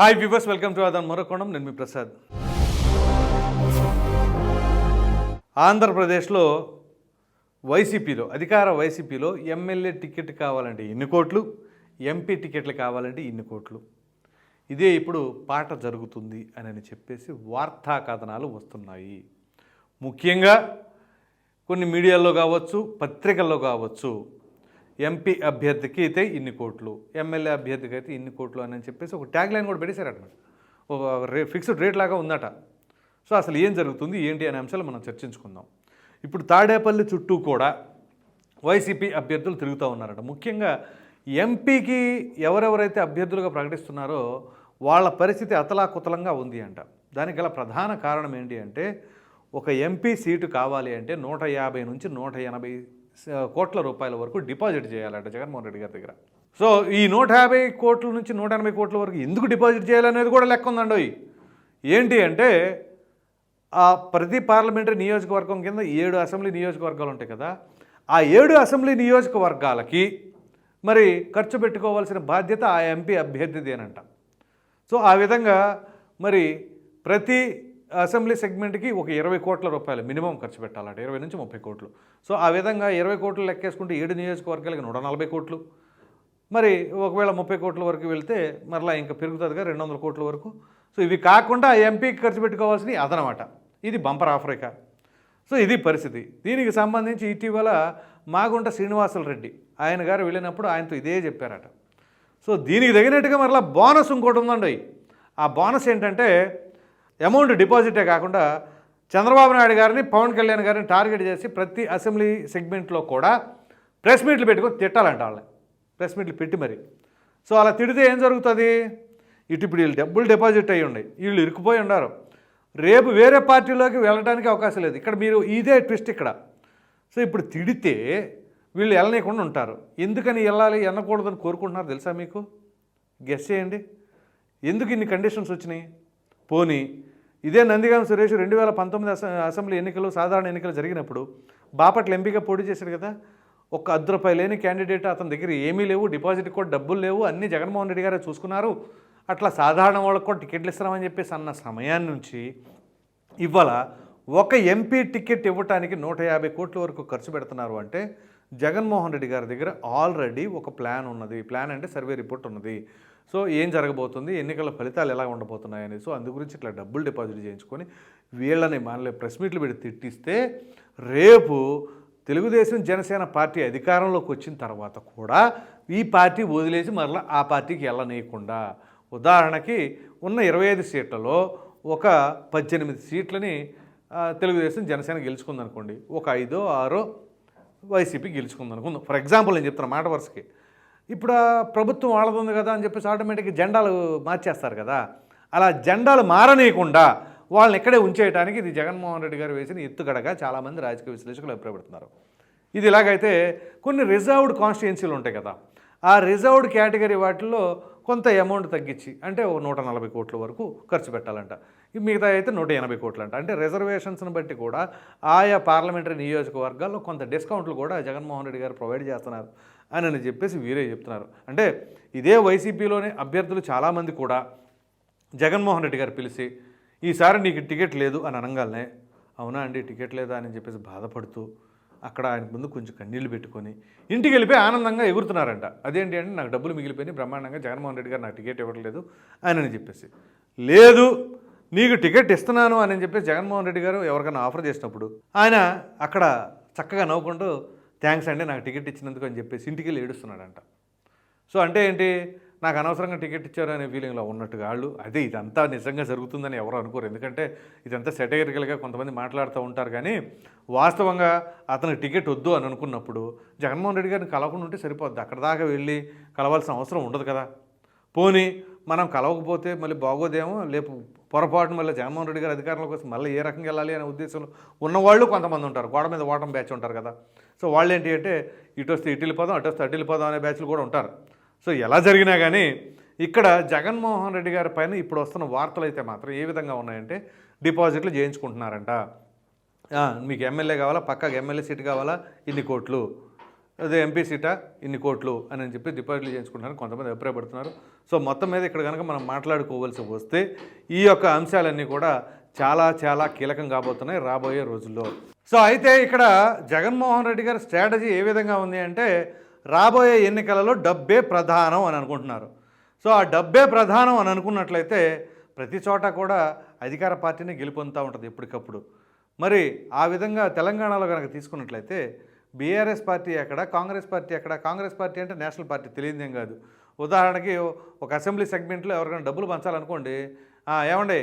Hi viewers welcome to అదన్ మరొకోణం నేను మీ ప్రసాద్ ఆంధ్రప్రదేశ్లో వైసీపీలో అధికార వైసీపీలో ఎమ్మెల్యే టికెట్ కావాలంటే ఇన్ని కోట్లు ఎంపీ టికెట్లు కావాలంటే ఇన్ని కోట్లు ఇదే ఇప్పుడు పాట జరుగుతుంది అని చెప్పేసి వార్తా కథనాలు వస్తున్నాయి ముఖ్యంగా కొన్ని మీడియాల్లో కావచ్చు పత్రికల్లో కావచ్చు ఎంపీ అభ్యర్థికి అయితే ఇన్ని కోట్లు ఎమ్మెల్యే అభ్యర్థికి అయితే ఇన్ని కోట్లు అని చెప్పేసి ఒక ట్యాగ్ లైన్ కూడా పెట్టేశారట. ఒక రే ఫిక్స్డ్ రేట్ లాగా ఉందట. సో అసలు ఏం జరుగుతుంది ఏంటి అనే అంశాలు మనం చర్చించుకుందాం. ఇప్పుడు తాడేపల్లి చుట్టూ కూడా వైసీపీ అభ్యర్థులు తిరుగుతూ ఉన్నారట. ముఖ్యంగా ఎంపీకి ఎవరెవరైతే అభ్యర్థులుగా ప్రకటిస్తున్నారో వాళ్ళ పరిస్థితి అతలాకుతలంగా ఉంది అంట. దానికి గల ప్రధాన కారణం ఏంటి అంటే ఒక ఎంపీ సీటు కావాలి అంటే నూట యాభై నుంచి నూట ఎనభై కోట్ల రూపాయల వరకు డిపాజిట్ చేయాలంట జగన్మోహన్ రెడ్డి గారి దగ్గర. సో ఈ నూట యాభై కోట్ల నుంచి నూట ఎనభై కోట్ల వరకు ఎందుకు డిపాజిట్ చేయాలనేది కూడా లెక్క ఉందండి ఏంటి అంటే ఆ ప్రతి పార్లమెంటరీ నియోజకవర్గం కింద ఏడు అసెంబ్లీ నియోజకవర్గాలు ఉంటాయి కదా ఆ ఏడు అసెంబ్లీ నియోజకవర్గాలకి మరి ఖర్చు పెట్టుకోవాల్సిన బాధ్యత ఆ ఎంపీ అభ్యర్థిదేనంట. సో ఆ విధంగా మరి ప్రతి అసెంబ్లీ సెగ్మెంట్కి ఒక ఇరవై కోట్ల రూపాయలు మినిమం ఖర్చు పెట్టాలంటే ఇరవై నుంచి ముప్పై కోట్లు. సో ఆ విధంగా ఇరవై కోట్లు లెక్కేసుకుంటే ఏడు నియోజకవర్గాలకి నూట నలభై కోట్లు. మరి ఒకవేళ ముప్పై కోట్ల వరకు వెళ్తే మరలా ఇంకా పెరుగుతుందిగా రెండు వందల కోట్ల వరకు. సో ఇవి కాకుండా ఎంపీకి ఖర్చు పెట్టుకోవాల్సినవి అదనమాట. ఇది బంపర్ ఆఫ్రికా సో ఇది పరిస్థితి. దీనికి సంబంధించి ఇటీవల మాగుంట శ్రీనివాసులు రెడ్డి ఆయన గారు వెళ్ళినప్పుడు ఆయనతో ఇదే చెప్పారట. సో దీనికి తగినట్టుగా మరలా బోనస్ ఇంకోటి ఉందండి. ఆ బోనస్ ఏంటంటే అమౌంట్ డిపాజిటే కాకుండా చంద్రబాబు నాయుడు గారిని పవన్ కళ్యాణ్ గారిని టార్గెట్ చేసి ప్రతి అసెంబ్లీ సెగ్మెంట్లో కూడా ప్రెస్ మీట్లు పెట్టుకొని తిట్టాలంట వాళ్ళని. ప్రెస్ మీట్లు పెట్టి మరి. సో అలా తిడితే ఏం జరుగుతుంది? ఇటు ఇప్పుడు వీళ్ళు డబ్బులు డిపాజిట్ అయ్యి ఉన్నాయి. వీళ్ళు ఇరుక్కుపోయి ఉన్నారు. రేపు వేరే పార్టీలోకి వెళ్ళడానికి అవకాశం లేదు. ఇక్కడ మీరు ఇదే ట్విస్ట్ ఇక్కడ. సో ఇప్పుడు తిడితే వీళ్ళు వెళ్ళనీయకుండా ఉంటారు. ఎందుకని వెళ్ళాలి వెళ్ళకూడదని కోరుకుంటున్నారు తెలుసా మీకు? గెస్ చేయండి. ఎందుకు ఇన్ని కండిషన్స్ వచ్చినాయి? పోనీ ఇదే నందిగాం సురేష్ రెండు వేల పంతొమ్మిది అసెంబ్లీ ఎన్నికలు సాధారణ ఎన్నికలు జరిగినప్పుడు బాపట్ల ఎంపీగా పోటీ చేశాడు కదా. ఒక్క అర్ధ రూపాయలు లేని క్యాండిడేట్ అతని దగ్గర ఏమీ లేవు డిపాజిట్ కూడా డబ్బులు లేవు అన్నీ జగన్మోహన్ రెడ్డి గారే చూసుకున్నారు. అట్లా సాధారణ వాళ్ళకు కూడా టికెట్లు ఇస్తామని చెప్పేసి అన్న సమయాన్ని నుంచి ఇవాళ ఒక ఎంపీ టికెట్ ఇవ్వటానికి నూట యాభై కోట్ల వరకు ఖర్చు పెడుతున్నారు అంటే జగన్మోహన్ రెడ్డి గారి దగ్గర ఆల్రెడీ ఒక ప్లాన్ ఉన్నది. ప్లాన్ అంటే సర్వే రిపోర్ట్ ఉన్నది. సో ఏం జరగబోతుంది? ఎన్నికల ఫలితాలు ఎలా ఉండబోతున్నాయని సో అందు గురించి ఇట్లా డబ్బులు డిపాజిట్ చేయించుకొని వీళ్ళని మనలే ప్రెస్ మీట్లు పెట్టి తిట్టిస్తే రేపు తెలుగుదేశం జనసేన పార్టీ అధికారంలోకి వచ్చిన తర్వాత కూడా ఈ పార్టీ వదిలేసి మరలా ఆ పార్టీకి వెళ్ళనీయకుండా. ఉదాహరణకి ఉన్న ఇరవై ఐదు సీట్లలో ఒక పద్దెనిమిది సీట్లని తెలుగుదేశం జనసేన గెలుచుకుందనుకోండి ఒక ఐదో ఆరో వైసీపీ గెలుచుకుందనుకుందాం. ఫర్ ఎగ్జాంపుల్ నేను చెప్తున్నా మాట వరుసకి. ఇప్పుడు ప్రభుత్వం వాళ్ళదుంది కదా అని చెప్పేసి ఆటోమేటిక్గా జెండాలు మార్చేస్తారు కదా. అలా జెండాలు మారనీయకుండా వాళ్ళని ఇక్కడే ఉంచేయడానికి ఇది జగన్మోహన్ రెడ్డి గారు వేసిన ఎత్తుగడగా చాలామంది రాజకీయ విశ్లేషకులు అభిప్రాయపడుతున్నారు. ఇది ఇలాగైతే కొన్ని రిజర్వ్డ్ కాన్స్టిట్యున్సీలు ఉంటాయి కదా ఆ రిజర్వ్డ్ కేటగిరీ వాటిల్లో కొంత అమౌంట్ తగ్గించి అంటే ఒక నూట నలభై కోట్ల వరకు ఖర్చు పెట్టాలంట. మిగతా అయితే నూట ఎనభై కోట్లు అంట అంటే రిజర్వేషన్స్ని బట్టి కూడా ఆయా పార్లమెంటరీ నియోజకవర్గాల్లో కొంత డిస్కౌంట్లు కూడా జగన్మోహన్ రెడ్డి గారు ప్రొవైడ్ చేస్తున్నారు అని అని చెప్పేసి వీరే చెప్తున్నారు. అంటే ఇదే వైసీపీలోని అభ్యర్థులు చాలామంది కూడా జగన్మోహన్ రెడ్డి గారు పిలిచి ఈసారి నీకు టికెట్ లేదు అని అనగానే అవునా అండి టికెట్ లేదా అని చెప్పేసి బాధపడుతూ అక్కడ ఆయన ముందు కొంచెం కన్నీళ్ళు పెట్టుకొని ఇంటికి వెళ్ళిపోయి ఆనందంగా ఎగురుతున్నారంట. అదేంటి అంటే నాకు డబ్బులు మిగిలిపోయి బ్రహ్మాండంగా జగన్మోహన్ రెడ్డి గారు నాకు టికెట్ ఇవ్వట్లేదు ఆయన అని చెప్పేసి. లేదు నీకు టికెట్ ఇస్తున్నాను అని చెప్పేసి జగన్మోహన్ రెడ్డి గారు ఎవరికైనా ఆఫర్ చేసినప్పుడు ఆయన అక్కడ చక్కగా నవ్వుకుంటూ థ్యాంక్స్ అండి నాకు టికెట్ ఇచ్చినందుకు అని చెప్పేసి ఇంటికి వెళ్ళి ఏడుస్తున్నాడంట. సో అంటే ఏంటి? నాకు అనవసరంగా టికెట్ ఇచ్చారు అనే ఫీలింగ్లో ఉన్నట్టుగా వాళ్ళు అదే ఇదంతా నిజంగా జరుగుతుందని ఎవరు అనుకోరు. ఎందుకంటే ఇదంతా సెటగరికల్గా కొంతమంది మాట్లాడుతూ ఉంటారు కానీ వాస్తవంగా అతనికి టికెట్ వద్దు అని అనుకున్నప్పుడు జగన్మోహన్ రెడ్డి గారిని కలవకుండా ఉంటే సరిపోద్ది. అక్కడ దాకా వెళ్ళి కలవాల్సిన అవసరం ఉండదు కదా. పోనీ మనం కలవకపోతే మళ్ళీ బాగోదేమో లేపు పొరపాటు మళ్ళీ జగన్మోహన్ రెడ్డి గారు అధికారంలోకి వస్తే మళ్ళీ ఏ రకంగా వెళ్ళాలి అనే ఉద్దేశంలో ఉన్నవాళ్ళు కొంతమంది ఉంటారు గోడ మీద ఓటం బ్యాచ్ ఉంటారు కదా. సో వాళ్ళు ఏంటి అంటే ఇటు వస్తే ఇటు వెళ్ళిపోదాం అటు వస్తే అటు వెళ్ళిపోదాం అనే బ్యాచ్లు కూడా ఉంటారు. సో ఎలా జరిగినా కానీ ఇక్కడ జగన్మోహన్ రెడ్డి గారి పైన ఇప్పుడు వస్తున్న వార్తలు అయితే మాత్రం ఏ విధంగా ఉన్నాయంటే డిపాజిట్లు చేయించుకుంటున్నారంట. మీకు ఎమ్మెల్యే కావాలా పక్కకి ఎమ్మెల్యే సీట్ కావాలా? ఇన్ని కోట్లు. అదే ఎంపీ సీటా? ఇన్ని కోట్లు అని అని చెప్పి డిపాజిట్లు చేయించుకుంటున్నారు. కొంతమంది అభిప్రాయపడుతున్నారు. సో మొత్తం మీద ఇక్కడ కనుక మనం మాట్లాడుకోవాల్సి వస్తే ఈ యొక్క అంశాలన్నీ కూడా చాలా చాలా కీలకం కాబోతున్నాయి రాబోయే రోజుల్లో. సో అయితే ఇక్కడ జగన్మోహన్ రెడ్డి గారి స్ట్రాటజీ ఏ విధంగా ఉంది అంటే రాబోయే ఎన్నికలలో డబ్బే ప్రధానం అని అనుకుంటున్నారు. సో ఆ డబ్బే ప్రధానం అని అనుకున్నట్లయితే ప్రతి చోట కూడా అధికార పార్టీని గెలుపొందుతూ ఉంటుంది ఎప్పటికప్పుడు. మరి ఆ విధంగా తెలంగాణలో కనుక తీసుకున్నట్లయితే బీఆర్ఎస్ పార్టీ ఎక్కడ కాంగ్రెస్ పార్టీ ఎక్కడ? కాంగ్రెస్ పార్టీ అంటే నేషనల్ పార్టీ తెలియదేం కాదు. ఉదాహరణకి ఒక అసెంబ్లీ సెగ్మెంట్లో ఎవరికైనా డబ్బులు పంచాలనుకోండి ఏమండి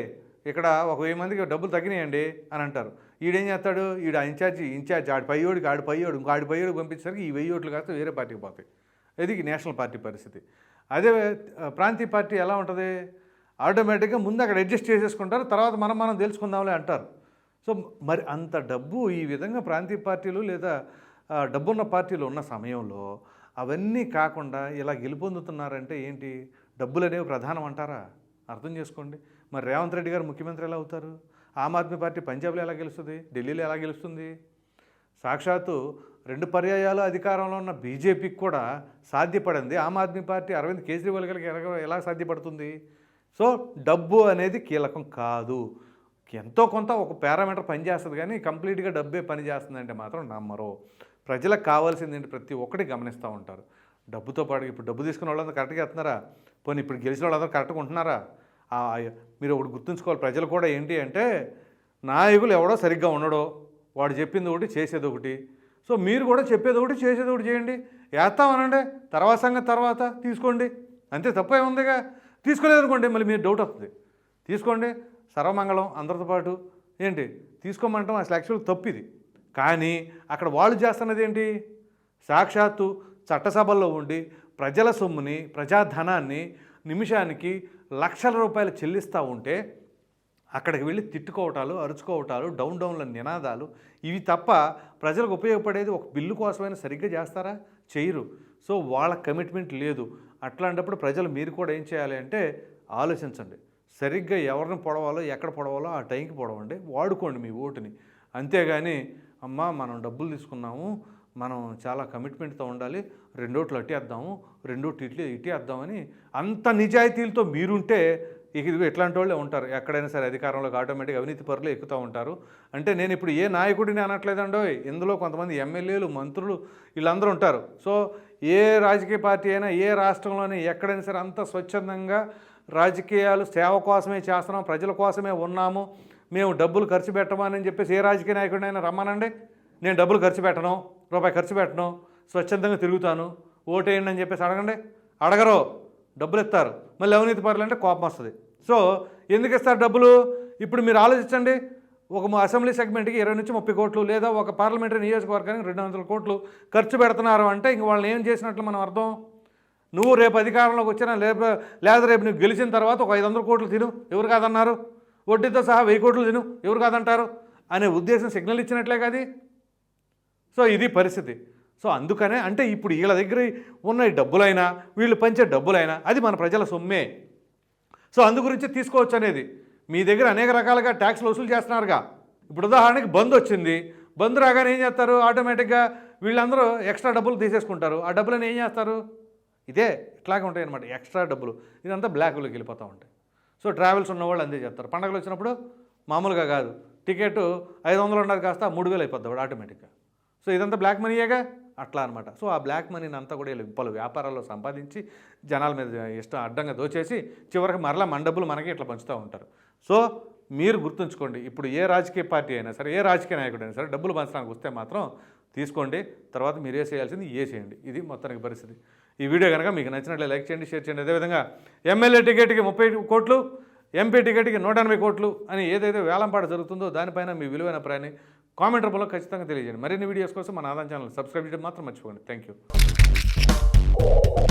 ఇక్కడ ఒక వెయ్యి మందికి డబ్బులు తగ్గినాయండి అని అంటారు. ఈడేం చేస్తాడు? ఈడు ఇన్ఛార్జి ఇన్ఛార్జ్ ఆడి పయ్యోడికి ఆడి పయ్యోడు ఇంకో ఆడి పయ్యోడికి పంపించేసరికి ఈ వెయ్యి ఓట్లు కాస్త వేరే పార్టీకి పోతాయి. ఇది నేషనల్ పార్టీ పరిస్థితి. అదే ప్రాంతీయ పార్టీ ఎలా ఉంటుంది? ఆటోమేటిక్గా ముందు అక్కడ అడ్జస్ట్ చేసేసుకుంటారు తర్వాత మనం మనం తెలుసుకుందాంలే అంటారు. సో మరి అంత డబ్బు ఈ విధంగా ప్రాంతీయ పార్టీలు లేదా డబ్బున్న పార్టీలు ఉన్న సమయంలో అవన్నీ కాకుండా ఇలా గెలుపొందుతున్నారంటే ఏంటి? డబ్బులు అనేవి ప్రధానం అంటారా? అర్థం చేసుకోండి. మరి రేవంత్ రెడ్డి గారు ముఖ్యమంత్రి ఎలా అవుతారు? ఆమ్ ఆద్మీ పార్టీ పంజాబ్లో ఎలా గెలుస్తుంది? ఢిల్లీలో ఎలా గెలుస్తుంది? సాక్షాత్తు రెండు పర్యాయాలు అధికారంలో ఉన్న బీజేపీకి కూడా సాధ్యపడింది. ఆమ్ ఆద్మీ పార్టీ అరవింద్ కేజ్రీవాల్ గారికి ఎలా- ఎలా సాధ్యపడుతుంది? సో డబ్బు అనేది కీలకం కాదు. ఎంతో కొంత ఒక పారామీటర్ పనిచేస్తుంది కానీ కంప్లీట్గా డబ్బే పనిచేస్తుందంటే మాత్రం నమ్మరు. ప్రజలకు కావాల్సింది ఏంటి? ప్రతి ఒక్కటి గమనిస్తూ ఉంటారు. డబ్బుతో పాటు ఇప్పుడు డబ్బు తీసుకున్న వాళ్ళందరూ కరెక్ట్గా ఎత్తున్నారా పోనీ ఇప్పుడు గెలిచిన వాళ్ళందరూ కరెక్ట్గా ఉంటున్నారా మీరు ఒకటి గుర్తుంచుకోవాలి. ప్రజలు కూడా ఏంటి అంటే నాయకులు ఎవడో సరిగ్గా ఉండడో. వాడు చెప్పింది ఒకటి చేసేది ఒకటి. సో మీరు కూడా చెప్పేది ఒకటి చేసేది ఒకటి చేయండి. వేస్తామనండి తర్వాత సంగతి తర్వాత తీసుకోండి. అంతే తప్ప ఏముందిగా? తీసుకోలేదనుకోండి మళ్ళీ మీరు డౌట్ వస్తుంది. తీసుకోండి. సర్వమంగళం అందరితో పాటు. ఏంటి? తీసుకోమంటాం. అసలు యాక్చువల్ తప్పు ఇది. కానీ అక్కడ వాళ్ళు చేస్తున్నది ఏంటి సాక్షాత్తు చట్టసభల్లో ఉండి ప్రజల సొమ్ముని ప్రజాధనాన్ని నిమిషానికి లక్షల రూపాయలు చెల్లిస్తూ ఉంటే అక్కడికి వెళ్ళి తిట్టుకోవటాలు అరుచుకోవటాలు డౌన్ డౌన్ల నినాదాలు ఇవి తప్ప ప్రజలకు ఉపయోగపడేది ఒక బిల్లు కోసమైనా సరిగ్గా చేస్తారా? చేయరు. సో వాళ్ళ కమిట్మెంట్ లేదు. అట్లాంటప్పుడు ప్రజలు మీరు కూడా ఏం చేయాలి అంటే ఆలోచించండి. సరిగ్గా ఎవరిని పొడవాలో ఎక్కడ పొడవాలో ఆ టైంకి పొడవండి. వాడుకోండి మీ ఓటుని. అంతేగాని అమ్మా మనం డబ్బులు తీసుకున్నాము మనం చాలా కమిట్మెంట్తో ఉండాలి రెండోట్లు అట్టేద్దాము రెండోట్లు ఇట్లే ఇట్టేద్దామని అంత నిజాయితీలతో మీరుంటే ఇక ఇదిగో ఇట్లాంటి వాళ్ళే ఉంటారు. ఎక్కడైనా సరే అధికారంలోకి ఆటోమేటిక్గా అవినీతి పరులు ఎక్కుతూ ఉంటారు. అంటే నేను ఇప్పుడు ఏ నాయకుడిని అనట్లేదండో ఇందులో కొంతమంది ఎమ్మెల్యేలు మంత్రులు వీళ్ళందరూ ఉంటారు. సో ఏ రాజకీయ పార్టీ అయినా ఏ రాష్ట్రంలోనే ఎక్కడైనా సరే అంత స్వచ్ఛందంగా రాజకీయాలు సేవ కోసమే చేస్తున్నాం ప్రజల కోసమే ఉన్నాము మేము డబ్బులు ఖర్చు పెట్టమని చెప్పేసి ఏ రాజకీయ నాయకుడినైనా రమ్మనండి. నేను డబ్బులు ఖర్చు పెట్టను రూపాయి ఖర్చు పెట్టను స్వచ్ఛందంగా తిరుగుతాను ఓటేయండి అని చెప్పేసి అడగండి. అడగరు డబ్బులు ఇస్తారు. మళ్ళీ అవినీతి పరులు అంటే కోపం వస్తుంది. సో ఎందుకు ఇస్తారు డబ్బులు? ఇప్పుడు మీరు ఆలోచించండి. ఒక మా అసెంబ్లీ సెగ్మెంట్కి ఇరవై నుంచి ముప్పై కోట్లు లేదా ఒక పార్లమెంటరీ నియోజకవర్గానికి రెండు వందల కోట్లు ఖర్చు పెడుతున్నారు అంటే ఇంక వాళ్ళని ఏం చేసినట్లు మనం అర్థం? నువ్వు రేపు అధికారంలోకి వచ్చినా లేప లేదా రేపు నువ్వు గెలిచిన తర్వాత ఒక ఐదు వందల కోట్లు తిను. ఎవరు కాదన్నారు? వడ్డీతో సహా వెయ్యి కోట్లు తిను. ఎవరు కాదంటారు? అనే ఉద్దేశం సిగ్నల్ ఇచ్చినట్లే కాదు. సో ఇది పరిస్థితి. సో అందుకనే అంటే ఇప్పుడు వీళ్ళ దగ్గర ఉన్న డబ్బులైనా వీళ్ళు పంచే డబ్బులైనా అది మన ప్రజల సొమ్మే. సో అందు గురించి తీసుకోవచ్చు అనేది. మీ దగ్గర అనేక రకాలుగా ట్యాక్స్లు వసూలు చేస్తున్నారుగా. ఇప్పుడు ఉదాహరణకి బంద్ వచ్చింది. బంద్ రాగానే ఏం చేస్తారు? ఆటోమేటిక్గా వీళ్ళందరూ ఎక్స్ట్రా డబ్బులు తీసేసుకుంటారు. ఆ డబ్బులను ఏం చేస్తారు? ఇదే ఇట్లాగే ఉంటాయి అనమాట ఎక్స్ట్రా డబ్బులు. ఇదంతా బ్లాక్లోకి వెళ్ళిపోతూ ఉంటాయి. సో ట్రావెల్స్ ఉన్నవాళ్ళు అందే చేస్తారు. పండగలు వచ్చినప్పుడు మామూలుగా కాదు. టికెట్ ఐదు వందలు ఉన్నది కాస్త మూడు వేలు అయిపోద్ది వాడు ఆటోమేటిక్గా. సో ఇదంతా బ్లాక్ మనీయేగా? అట్లా అనమాట సో ఆ బ్లాక్ మనీని అంతా కూడా వీళ్ళు పలు వ్యాపారాల్లో సంపాదించి జనాల మీద ఇష్టం అడ్డంగా దోచేసి చివరికి మరలా మన డబ్బులు మనకి ఇట్లా పంచుతూ ఉంటారు. సో మీరు గుర్తుంచుకోండి ఇప్పుడు ఏ రాజకీయ పార్టీ అయినా సరే ఏ రాజకీయ నాయకుడు అయినా సరే డబ్బులు పంచడానికి వస్తే మాత్రం తీసుకోండి తర్వాత మీరు ఏ చేయాల్సింది ఏ చేయండి. ఇది మొత్తానికి పరిస్థితి. ఈ వీడియో కనుక మీకు నచ్చినట్లే లైక్ చేయండి షేర్ చేయండి. అదేవిధంగా ఎమ్మెల్యే టికెట్కి ముప్పై కోట్లు ఎంపీ టికెట్కి నూట ఎనభై కోట్లు అని ఏదైతే వేలంపాట జరుగుతుందో దానిపైన మీ విలువైన ప్రయాణి కామెంట్ రూపంలో ఖచ్చితంగా తెలియజేయండి. మరిన్ని వీడియోస్ కోసం మన ఆదాయం ఛానల్ సబ్స్క్రైబ్ చేయడం మాత్రం మర్చిపోండి థ్యాంక్ యూ